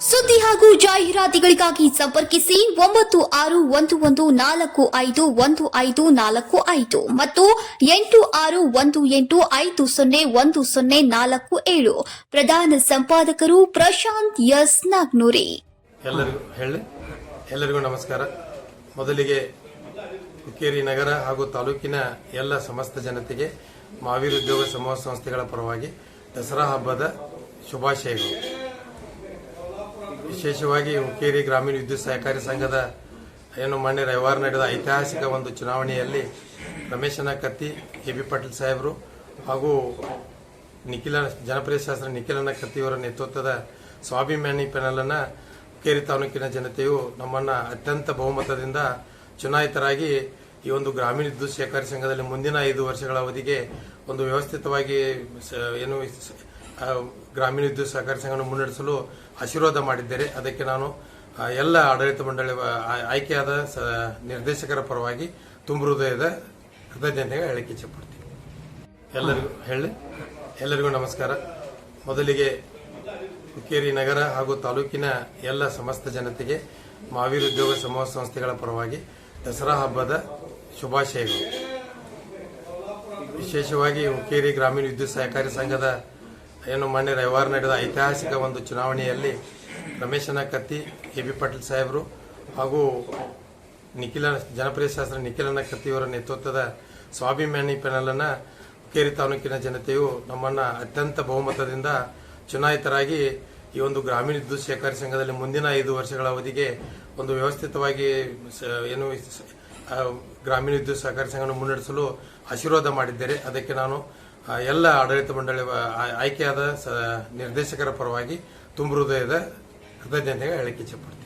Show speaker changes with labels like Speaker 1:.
Speaker 1: ಸುದ್ದಿ ಹಾಗೂ ಜಾಹೀರಾತುಗಳಿಗಾಗಿ ಸಂಪರ್ಕಿಸಿ ಒಂಬತ್ತು ಆರು ಒಂದು ಒಂದು ನಾಲ್ಕು ಐದು ಒಂದು ಐದು ನಾಲ್ಕು ಐದು ಮತ್ತು ಎಂಟು ಆರು ಒಂದು ಎಂಟು ಐದು ಸೊನ್ನೆ ಒಂದು ಸೊನ್ನೆ ನಾಲ್ಕು ಏಳು. ಪ್ರಧಾನ ಸಂಪಾದಕರು ಪ್ರಶಾಂತ್ ಎಸ್ ನಾಗ್ನೂರಿ.
Speaker 2: ಎಲ್ಲರಿಗೂ ಹೇಳಿ, ಎಲ್ಲರಿಗೂ ನಮಸ್ಕಾರ. ಮೊದಲಿಗೆ ಹುಕ್ಕೇರಿ ನಗರ ಹಾಗೂ ತಾಲೂಕಿನ ಎಲ್ಲ ಸಮಸ್ತ ಜನತೆಗೆ ಮಹಾವೀರ ಉದ್ಯೋಗ ಸಮೂಹ ಸಂಸ್ಥೆಗಳ ಪರವಾಗಿ ದಸರಾ ಹಬ್ಬದ ಶುಭಾಶಯಗಳು. ವಿಶೇಷವಾಗಿ ಹುಕ್ಕೇರಿ ಗ್ರಾಮೀಣ ವಿದ್ಯುತ್ ಸಹಕಾರಿ ಸಂಘದ ಏನು ಮೊನ್ನೆ ರವಿವಾರ ನಡೆದ ಐತಿಹಾಸಿಕ ಒಂದು ಚುನಾವಣೆಯಲ್ಲಿ ರಮೇಶನ ಕತ್ತಿ ಎ ಬಿ ಪಾಟೀಲ್ ಸಾಹೇಬರು ಹಾಗೂ ನಿಖಿಲ, ಜನಪ್ರಿಯ ಶಾಸ್ತ್ರ ನಿಖಿಲನ ಕತ್ತಿಯವರ ನೇತೃತ್ವದ ಸ್ವಾಭಿಮಾನಿ ಪ್ಯಾನಲನ್ನು ಹುಕ್ಕೇರಿ ತಾಲೂಕಿನ ಜನತೆಯು ನಮ್ಮನ್ನು ಅತ್ಯಂತ ಬಹುಮತದಿಂದ ಚುನಾಯಿತರಾಗಿ ಈ ಒಂದು ಗ್ರಾಮೀಣ ವಿದ್ಯುತ್ ಸಹಕಾರಿ ಸಂಘದಲ್ಲಿ ಮುಂದಿನ ಐದು ವರ್ಷಗಳ ಅವಧಿಗೆ ಒಂದು ವ್ಯವಸ್ಥಿತವಾಗಿ ಏನು ಗ್ರಾಮೀಣ ವಿದ್ಯುತ್ ಸಹಕಾರ ಸಂಘವನ್ನು ಮುನ್ನಡೆಸಲು ಆಶೀರ್ವಾದ ಮಾಡಿದ್ದೇನೆ ಅದಕ್ಕೆ ನಾನು ಎಲ್ಲ ಆಡಳಿತ ಮಂಡಳಿ ಆಯ್ಕೆಯಾದ ನಿರ್ದೇಶಕರ ಪರವಾಗಿ ತುಂಬ ಹೃದಯದ ಕೃತಜ್ಞತೆಗೆ ಹೇಳಿಕೆ ಇಚ್ಛೆಪಡ್ತೀನಿ. ಎಲ್ಲರಿಗೂ ಹೇಳಿ, ಎಲ್ಲರಿಗೂ ನಮಸ್ಕಾರ. ಮೊದಲಿಗೆ ಹುಕ್ಕೇರಿ ನಗರ ಹಾಗೂ ತಾಲೂಕಿನ ಎಲ್ಲ ಸಮಸ್ತ ಜನತೆಗೆ ಮಹಾವೀರ ಉದ್ಯೋಗ ಸಮೂಹ ಸಂಸ್ಥೆಗಳ ಪರವಾಗಿ ದಸರಾ ಹಬ್ಬದ ಶುಭಾಶಯಗಳು. ವಿಶೇಷವಾಗಿ ಹುಕ್ಕೇರಿ ಗ್ರಾಮೀಣ ವಿದ್ಯುತ್ ಸಹಕಾರಿ ಸಂಘದ ಏನು ಮೊನ್ನೆ ರವಿವಾರ ನಡೆದ ಐತಿಹಾಸಿಕ ಒಂದು ಚುನಾವಣೆಯಲ್ಲಿ ರಮೇಶನ ಕತ್ತಿ ಎ ಬಿ ಪಾಟೀಲ್ ಸಾಹೇಬರು ಹಾಗೂ ನಿಖಿಲ, ಜನಪ್ರಿಯ ಶಾಸ್ತ್ರ ನಿಖಿಲನ ಕತ್ತಿಯವರ ನೇತೃತ್ವದ ಸ್ವಾಭಿಮಾನಿ ಪ್ಯಾನಲನ್ನು ಹುಕ್ಕೇರಿ ತಾಲೂಕಿನ ಜನತೆಯು ನಮ್ಮನ್ನ ಅತ್ಯಂತ ಬಹುಮತದಿಂದ ಚುನಾಯಿತರಾಗಿ ಈ ಒಂದು ಗ್ರಾಮೀಣ ವಿದ್ಯುತ್ ಸಹಕಾರಿ ಸಂಘದಲ್ಲಿ ಮುಂದಿನ ಐದು ವರ್ಷಗಳ ಅವಧಿಗೆ ಒಂದು ವ್ಯವಸ್ಥಿತವಾಗಿ ಏನು ಗ್ರಾಮೀಣ ವಿದ್ಯುತ್ ಸಹಕಾರಿ ಸಂಘವನ್ನು ಮುನ್ನಡೆಸಲು ಆಶೀರ್ವಾದ ಮಾಡಿದ್ದೇನೆ ಅದಕ್ಕೆ ನಾನು ಎಲ್ಲ ಆಡಳಿತ ಮಂಡಳಿ ಆಯ್ಕೆಯಾದ ನಿರ್ದೇಶಕರ ಪರವಾಗಿ ತುಂಬ ಹೃದಯದ ಕೃತಜ್ಞತೆಗೆ ಹೇಳಿಕೆ ಇಚ್ಛೆಪಡ್ತೀನಿ